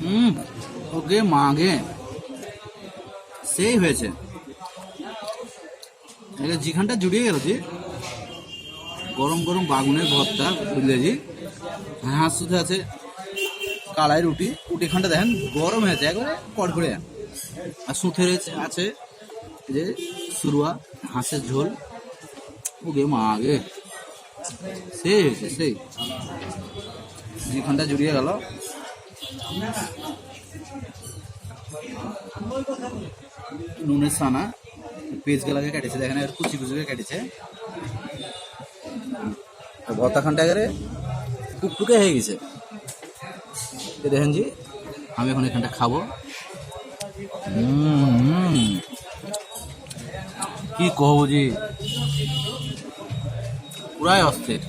হুম, ওকে মাগে। সেই হয়েছে। এটা যেখানটা জুড়িয়ে গেল জি, গরম গরম বাগুনের ভর্তা, বুঝলে জি। হাঁস শুধু আছে কালাই রুটি। রুটিখানটা দেখেন, গরম হয়েছে, একবারে কড়কড়ে আর সুথে আছে যে সুরুয়া, হাঁসের ঝোল। ওকে মাগে। সেই হয়েছে, সেই। যেখানটা জুড়িয়ে গেল নুনের সানা পেঁয়াজ গেলাকে কেটেছে, দেখেন এর কুচি কুচি কেটেছে। আর ভর্তাখানটা এবারে টুকটুকে হয়ে গেছে। দেখেন জি, আমি এখন এখানটা খাব। কি কহবো জি? পুরাই অস্থির।